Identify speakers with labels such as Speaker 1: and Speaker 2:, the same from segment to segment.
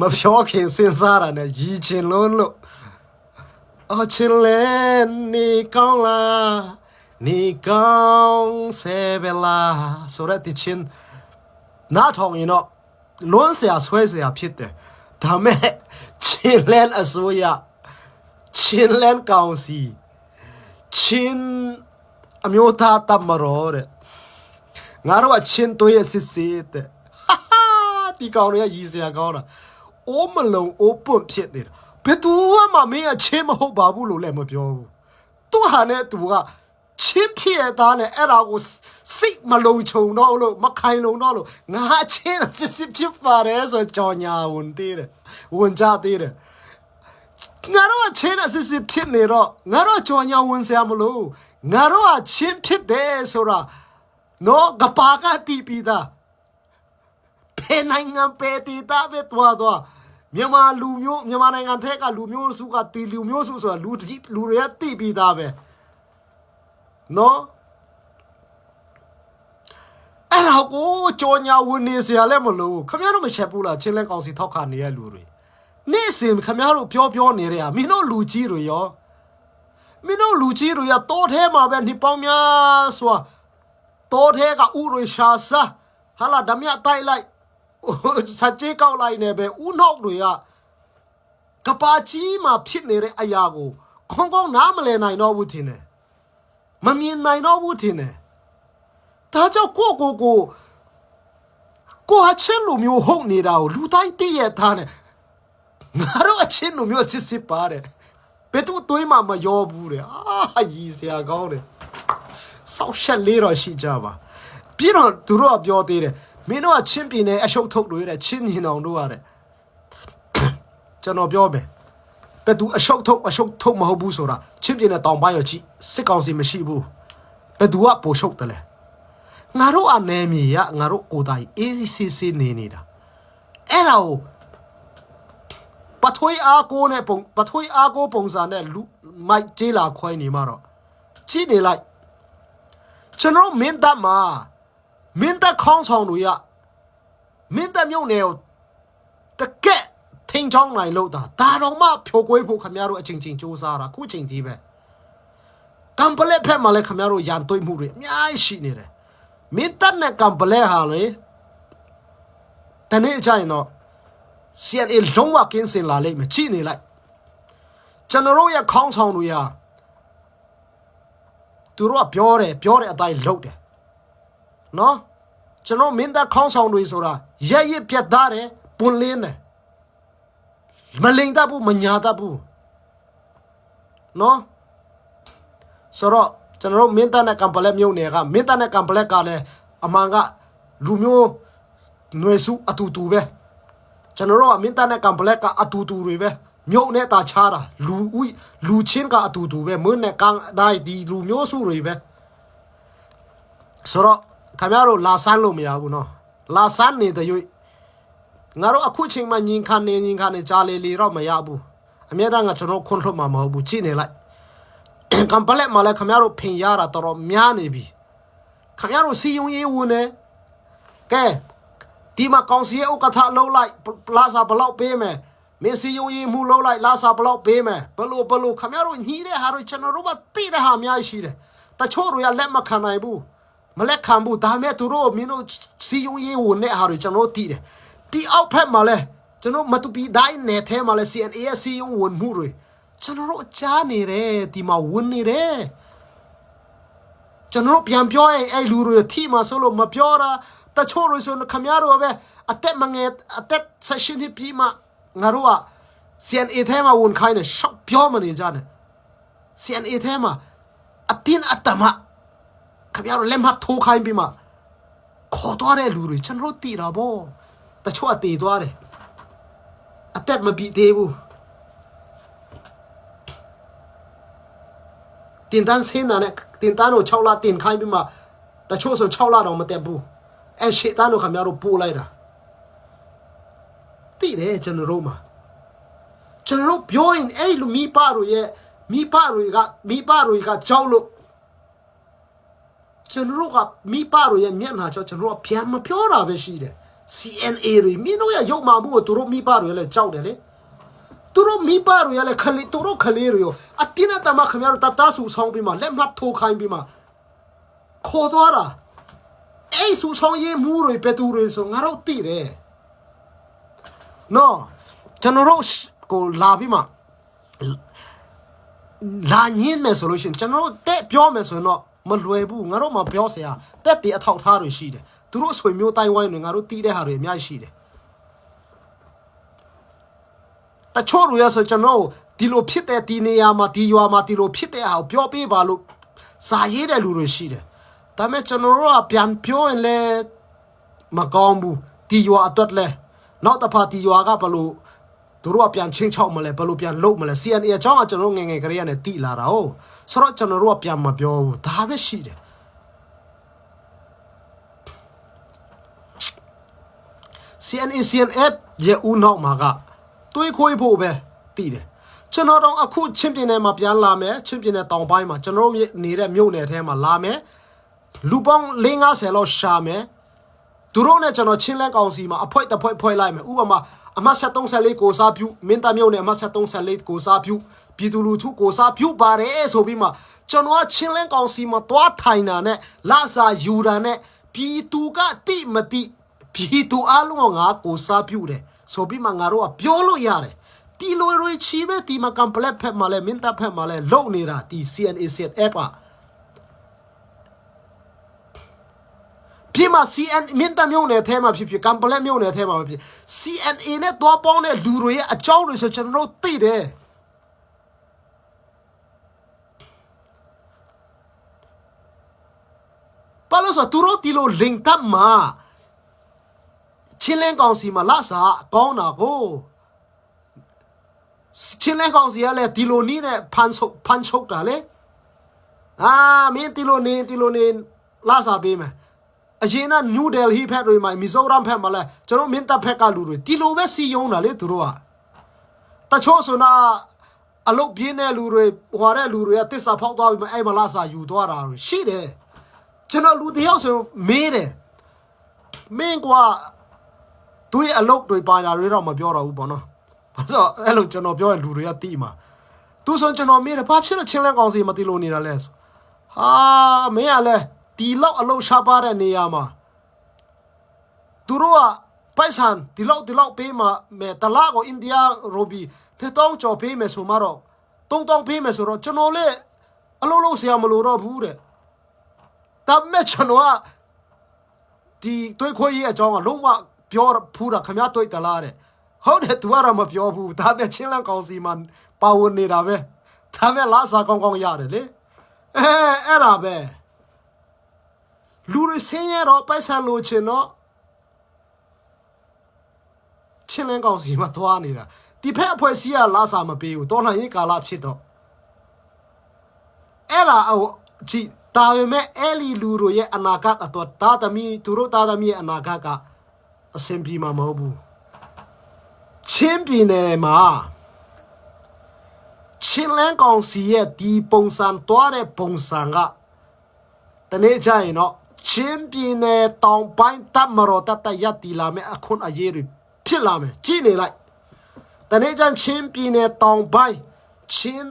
Speaker 1: မပြောခင်စဉ်းစားတာနဲ့ရည်ချင်လုံးလို့အချင်လဲနေကောင်းလားနေကောင်းဆဲဘလာဆိုရက်တချင်းနားထောင်ရင်တော့လွန်းเสียဆွဲเสียဖြစ်တယ်ဒါမဲ့ချင်းလန်အစိုးရချင်းလန်ကောင်စီချင်းအမျိုးသားတမရောတဲ့ငါတို့ကချင်းတွေးရစစ်စစ်တဲ့ဟာဟာ ဒီကောင်တွေကရည်စရာကောင်းတာအိုးမလုံးအိုးပွန့်ဖြစ်နေတာဘယ်သူမှမင်းကချင်းမဟုတ်ပါဘူးလို့လည်းမပြောဘူးသူဟာနဲ့သူကချင်းဖြစ်ရသားနဲ့အဲ့ဒါကိုစိတ်မလုံးချုံတော့လို့မခိုင်လုံတော့လို့ငါချင်းစစ်စစ်ဖြစ်ပါတယ်ဆိုကြော်ညာဝင်သေးတယ်ဝင်ကြသေးတယ်ငါတို့ကချင်းအစစ်စစ်ဖြစ်နေတော့ငါတို့ကြော်ညာဝင်စရာမလိုငါတို့ကချင်းဖြစ်တယ်ဆိုတာနော်ကပါကတီးပြီးသား ဖေနိုင်ငံပေတီတာပဲတွားတော့မြန်မာလူမျိုးမြန်မာနိုင်ငံထက်ကလူမျိုးစုကတီလူမျိုးစုဆိုတာလူတိလူတွေကတီးပြီးသားပဲနော်အဲ့တော့ကိုကြော်ညာဝင်နေစရာလည်းမလိုခမရတို့မချက်ဘူးလားချင်းလဲကောင်စီထောက်ခါနေရလူတွေနေ့စဉ်ခမရတို့ပြောပြောနေရမင်းတို့လူကြီးတွေရောမင်းတို့လူကြီးတွေရတောထဲမှာပဲနှစ်ပေါင်းများစွာတောထဲကဥတွေရှာစားဟာလာဓမြတိုက်လိုက် စัจကြေကောက်လိုက်နေပဲဥနောက်တွေကကပါကြီးမှာဖြစ်နေတဲ့အရာကိုခေါင်းကောင်းနားမလည်နိုင်တော့ဘူးထင်တယ်မမြင်နိုင်တော့ဘူးထင်တယ်ဒါကြောင့်ကိုကိုကိုကိုဟာချင်းလူမျိုးဟုတ်နေတာကိုလူတိုင်းသိရထားတယ်ငါတို့အချင်းလူမျိုးစစ်စစ်ပါတယ်ဘယ်သူတွေးမှမရောဘူးတဲ့အာရည်စရာကောင်းတယ်စောက်ရှက်လေးတော့ရှိကြပါပြီးတော့သူတို့ကပြောသေးတယ် မင်းတို့ကချင်းပြင်းနေအရှုပ်ထုတ်လို့ရတဲ့ချင်းညင်အောင်တို့ရတဲ့ကျွန်တော်ပြောမယ်ဘယ်သူအရှုပ်ထုတ်အရှုပ်ထုတ်မဟုတ်ဘူးဆိုတာချင်းပြင်းတဲ့တောင်ပိုင်းရောကြည့်စစ်ကောင်စီမရှိဘူးဘယ်သူကပိုရှုပ်တယ်လဲငါတို့အနေမီရငါတို့ကိုယ်တိုင်အေးစစ်စစ်နေနေတာအဲ့ဒါကိုပထွေးအားကိုနဲ့ပုံပထွေးအားကိုပုံစံနဲ့လူမိုက်ကျေးလာခွိုင်းနေမှာတော့ကြည့်နေလိုက်ကျွန်တော်မင်းတပ်မှာ မင်းတပ်ခေါင်းဆောင်တို့ရမင်းတပ်မြုပ်နေကိုတကက်ထင်းချောင်းနိုင်လို့တာဒါတော့မှဖြိုကွေးဖို့ခမရတို့အချိန်ချင်းစူးစမ်းတာခုချိန်ကြီးပဲကံပလက်ဖက်မှာလည်းခမရတို့ရန်တွေးမှုတွေအများကြီးရှိနေတယ်မင်းတပ်နဲ့ကံပလက်ဟာလေတနေ့အချိန်တော့ CNA လုံးဝကင်းစင်လာလိမ့်မယ်ကြည့်နေလိုက်ကျွန်တော်တို့ရဲ့ခေါင်းဆောင်တွေဟာသူတို့ကပြောတယ်ပြောတဲ့အတိုင်းလုပ်တယ် နော်ကျွန်တော်မင်းသားခေါင်းဆောင်တွေဆိုတာရက်ရက်ပြတ်သားတယ်ပွန်လင်းတယ်မလိန်တတ်ဘူးမညာတတ်ဘူးနော်ဆိုတော့ကျွန်တော်တို့မင်းသားနဲ့ကံပလက်မြို့နယ်ကမင်းသားနဲ့ကံပလက်ကလည်းအမှန်ကလူမျိုးຫນွေစုအတူတူပဲကျွန်တော်တို့ကမင်းတပ်နဲ့ကံပလက်ကအတူတူတွေပဲမြုပ်နဲ့တာချားတာလူဦးလူချင်းကအတူတူပဲမင်းနဲ့ကန်ဒိုင်ဒီလူမျိုးစုတွေပဲဆိုတော့ ခင်ဗျားတို့လာဆန်းလို့မရဘူးနော်လာဆန်းနေတဲ့ရွေ့ငါတို့အခုချိန်မှာညင်ခါနေညင်ခါနေကြားလေလေတော့မရဘူးအမြဲတမ်းကကျွန်တော်ခွန်ထုတ်မှာမဟုတ်ဘူးကြည့်နေလိုက်ကံပလက်မှာလည်းခင်ဗျားတို့ဖင်ရတာတော်တော်များနေပြီခင်ဗျားတို့စီယုံရေးဝင်နေကဲဒီမှာကောင်စီရဲ့ဥက္ကဋ္ဌလှုပ်လိုက်လာစာဘလောက်ပေးမယ်မင်းစီယုံရေးမှုလှုပ်လိုက်လာစာဘလောက်ပေးမယ်ဘလို့ဘလို့ခမရတို့ညီးတဲ့ဟာတို့ကျွန်တော်တို့ကသိတဲ့ဟာအများကြီးရှိတယ်တချို့တွေကလက်မခံနိုင်ဘူး မလက်ခံဘူးဒါမဲ့သူတို့မင်းတို့စီယုံရေးဝင်တဲ့ဟာတွေကျွန်တော်တို့သိတယ်ဒီအောက်ဖက်မှာလဲကျွန်တော်မတူပီဒိုင်းနယ်ထဲမှာလဲ CNA ရဲ့စီယုံဝင်မှုတွေကျွန်တော်တို့ကြားနေတယ်ဒီမှာဝင်နေတယ်ကျွန်တော်တို့ပြန်ပြောရင်အဲ့လူတွေထိမှဆိုလို့မပြောတာတချို့တွေဆိုခမရတော့ပဲအသက်မငယ်အသက် session ပြီးမှငါတို့က CNA ထဲမှာဝန်ခိုင်းနေရှောက်ပြောမနေကြနဲ့ CNA ထဲမှာအတင်းအတမ ခမရတော့လက်မထိုးခိုင်းပြီးမှခေါ်သွားတဲ့လူတွေကျွန်တော်တို့တည်တာဗောတချို့အတည်သွားတယ်အသက်မပြီးသေးဘူးတင်တန်းဆင်းတာနဲ့တင်တန်းကို6လတင်ခိုင်းပြီးမှတချို့ဆို6လတော့မတက်ဘူးအဲရှေ့တန်းတို့ခင်ဗျားတို့ပို့လိုက်တာတိတယ်ကျွန်တော်တို့မှာကျွန်တော်တို့ပြောရင်အဲ့လိုမိဘတို့ရဲ့မိဘတွေကမိဘတွေကကြောက်လို့ ကျွန်တော်တို့ကမိဘတို့ရဲ့မျက်နှာကြောင့်ကျွန်တော်တို့ကပြန်မပြောတာပဲရှိတယ် CNA တွေမင်းတို့ရဲ့ရုပ်မာမှုကိုသူတို့မိဘတွေလည်းကြောက်တယ်လေသူတို့မိဘတွေလည်းခလေးသူတို့ခလေးတွေရောအတင်းအတမခင်ဗျားတို့တတဆူဆောင်ပြီးမှလက်မှတ်ထိုးခိုင်းပြီးမှခေါ်သွားတာအဲ့ဆူဆောင်ရေးမှုတွေပဲသူတွေဆိုငါတို့သိတယ်နော်ကျွန်တော်တို့ကိုလာပြီးမှလာညင်းမယ်ဆိုလို့ရှိရင်ကျွန်တော်တို့တက်ပြောမယ်ဆိုရင်တော့ မလွယ်ဘူးငါတို့မှာပြောစရာတက်တည်အထောက်ထားတွေရှိတယ်သူတို့အဆွေမျိုးတိုင်းဝိုင်းတွေငါတို့တီးတဲ့ဟာတွေအများကြီးရှိတယ်တချို့လူရဆိုကျွန်တော်ဒီလိုဖြစ်တဲ့ဒီနေရာမှာဒီရွာမှာဒီလိုဖြစ်တဲ့ဟာကိုပြောပြပါလို့စာရေးတဲ့လူတွေရှိတယ်ဒါပေမဲ့ကျွန်တော်တို့ကပြန်ပြောရင်လည်းမကောင်းဘူးဒီရွာအတွက်လဲနောက်တစ်ဖက်ဒီရွာကဘလို့ သူတို့ကပြန်ချင်းချောက်မလဲဘယ်လိုပြန်လုပ်မလဲ CNA အကြောင်းကကျွန်တော်တို့ငယ်ငယ်ကလေးကနေတိလာတာဟုတ်ဆိုတော့ကျွန်တော်တို့ကပြန်မပြောဘူးဒါပဲရှိတယ် CNA CNF ရဲ့ဦးနောက်မှာကတွေးခွေးဖို့ပဲတည်တယ်ကျွန်တော်တော့အခုချင်းပြင်းနယ်မှာပြန်လာမယ်ချင်းပြင်းနယ်တောင်ပိုင်းမှာကျွန်တော်တို့ရဲ့နေတဲ့မြို့နယ်ထဲမှာလာမယ်လူပေါင်း50လောက်ရှာမယ် သူတို့နဲ့ကျွန်တော်ချင်းလန်းကောင်စီမှာအဖွဲတစ်ဖွဲဖွဲလိုက်မယ်ဥပမာအမတ်73ကိုစားပြုမင်းသားမျိုးနဲ့အမတ်73ကိုစားပြုပြည်သူလူထုကိုစားပြုပါတယ်ဆိုပြီးမှကျွန်တော်ကချင်းလန်းကောင်စီမှာတွားထိုင်တာနဲ့လာစာယူတာနဲ့ပြည်သူကတိမတိပြည်သူအလုံးကငါကိုစားပြုတယ်ဆိုပြီးမှငါတို့ကပြောလို့ရတယ်တီလိုရီချီပဲဒီမှာကမ်ပလက်ဖက်မှာလဲမင်းသားဖက်မှာလဲလုံနေတာဒီ CNA set app อ่ะ ပြမ CN မင်းတမျိုးနယ်အဲမှာဖြစ်ဖြစ်ကမ်ပလက်မျိုးနယ်အဲမှာဖြစ် CNA နဲ့တွားပေါင်းတဲ့လူတွေရဲ့အကြောင်းတွေဆိုကျွန်တော်တို့သိတယ်ဘာလို့ဆိုသူတို့ဒီလို link တပ်မှာချင်းလန်းကောင်စီမှာလာစားကောင်းတာကိုချင်းလန်းကောင်စီကလည်းဒီလိုနီးနဲ့ဖန်ဆုပ်ဖန်ချုပ်တာလေအာမင်းဒီလိုနေဒီလိုနေလာစားပေးမယ် အရင်ကနယူးဒယ်ဟီဖက်တွေမှာမီဇိုရမ်ဖက်မှာလဲကျွန်တော်မင်းတပ်ဖက်ကလူတွေဒီလိုပဲစီယုံတာလေသူတို့ကတချို့ဆိုနာအလုတ်ပြင်းတဲ့လူတွေဟွာတဲ့လူတွေကတစ္ဆာဖောက်သွားပြီးမှအဲ့မလားစာယူသွားတာရှိတယ်ကျွန်တော်လူတယောက်ဆိုမေးတယ်မင်းကွာသူရဲ့အလုတ်တွေပါတာတွေတော့မပြောတော့ဘူးပေါ့နော်ဘာလို့အဲ့လိုကျွန်တော်ပြောရင်လူတွေကတိမှာသူဆိုကျွန်တော်မေးတယ်ဘာဖြစ်လို့ချင်းလန်းကောင်စီမတိလို့နေတာလဲဆိုဟာမင်းကလည်း ဒီလောက်အလုတ်ရှားပါတဲ့နေရာမှာသူတို့ကပိုက်ဆန်ဒီလောက်ဒီလောက်ပေးမှာမယ်တလားကိုအိန္ဒိယရိုဘီတစ်တောင်းကြော်ပေးမယ်ဆိုမှတော့တုံးတောင်းပေးမယ်ဆိုတော့ကျွန်တော်လည်းအလုံးလုံးဆရာမလို့တော့ဘူးတဲ့ဒါပေမဲ့ကျွန်တော်ကဒီတွေးခွေးရဲ့အကြောင်းကလုံးဝပြောဖူးတာခမရတွေးတလားတဲ့ဟုတ်တယ်သူကတော့မပြောဘူးဒါပဲချင်းလန်းကောင်စီမှာပါဝင်နေတာပဲဒါပဲလားစာကောင်းကောင်းရတယ်လေအဲအဲ့ဒါပဲ လူတွေဆင်းရဲတော့ပိုက်ဆံလိုချင်တော့ချင်းလန်းကောင်စီမှာသွားနေတာဒီဖက်အဖွဲ့စည်းကလာစာမပေးဘူးတော်လှန်ရေးကာလဖြစ်တော့အဲ့ဒါဟိုကြည့်ဒါပေမဲ့အဲ့လီလူတို့ရဲ့အနာဂတ်အတွက်တာသမီသူတို့တာသမီရဲ့အနာဂတ်ကအဆင်ပြေမှာမဟုတ်ဘူးချင်းပြည်နယ်မှာချင်းလန်းကောင်စီရဲ့ဒီပုံစံတွားတဲ့ပုံစံကတနေ့ကျရင်တော့ ချင်းပြည်နယ်တောင်ပိုင်းတပ်မတော်တပ်တရက်တီလာမယ်အခုအရေးတွေဖြစ်လာမယ်ကြည့်နေလိုက်တနေ့ကျရင်ချင်းပြည်နယ်တောင်ပိုင်းချင်း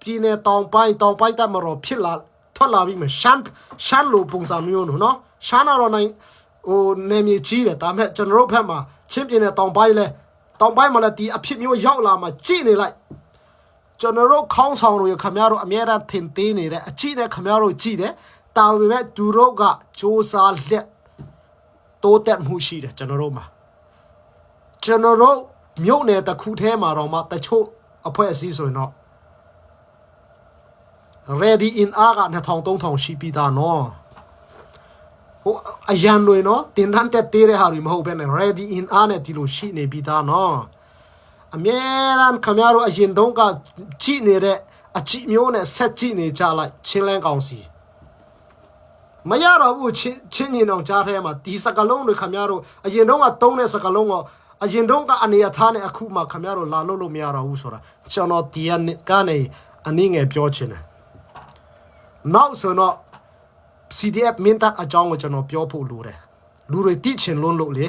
Speaker 1: ပြည်နယ်တောင်ပိုင်းတောင်ပိုင်းတပ်မတော်ဖြစ်လာထွက်လာပြီးမှရှမ်းရှမ်းလိုပုံစံမျိုးနော်ရှမ်းတော့နိုင်ဟိုနေမြေကြီးတယ်ဒါပေမဲ့ကျွန်တော်တို့ဘက်မှာချင်းပြည်နယ်တောင်ပိုင်းလဲတောင်ပိုင်းမှာလည်းဒီအဖြစ်မျိုးရောက်လာမှကြည့်နေလိုက်ကျွန်တော်တို့ခေါင်းဆောင်တွေခမရတို့အများအားထင်သေးနေတဲ့အကြည့်နဲ့ခမရတို့ကြည့်တယ် တာပေမဲ့သူတို့ကစူးစမ်းလက်တိုးတက်မှုရှိတယ်ကျွန်တော်တို့မှာကျွန်တော်တို့မြို့နယ်တစ်ခုထဲမှာတော့မှတချို့အဖွဲ့အစည်းဆိုရင်တော့ ready in အားက2000 3000ရှိပြီးသားနော်ဟိုအရန်တွေနော်တင်တန်းတက်သေးတဲ့ဟာတွေမဟုတ်ဘဲနဲ့ ready in အားနဲ့ဒီလိုရှိနေပြီးသားနော်အမြဲတမ်းခမရတို့အရင်တုန်းကကြည်နေတဲ့အကြည့်မျိုးနဲ့ဆက်ကြည့်နေကြလိုက်ချင်းလန်းကောင်စီ မရတော့ဘူးချင်းချင်းညင်အောင်ကြားထဲမှာဒီစကလုံးတွေခမရတို့အရင်တုန်းကတုံးတဲ့စကလုံးကအရင်တုန်းကအနေအထားနဲ့အခုမှခမရတို့လာလို့လို့မရတော့ဘူးဆိုတာကျွန်တော်ဒီကနေအနည်းငယ်ပြောချင်တယ်နောက်ဆိုတော့ CDF မင်းတပ်အကြောင်းကိုကျွန်တော်ပြောဖို့လိုတယ်လူတွေတိချင်လွန်းလို့လေ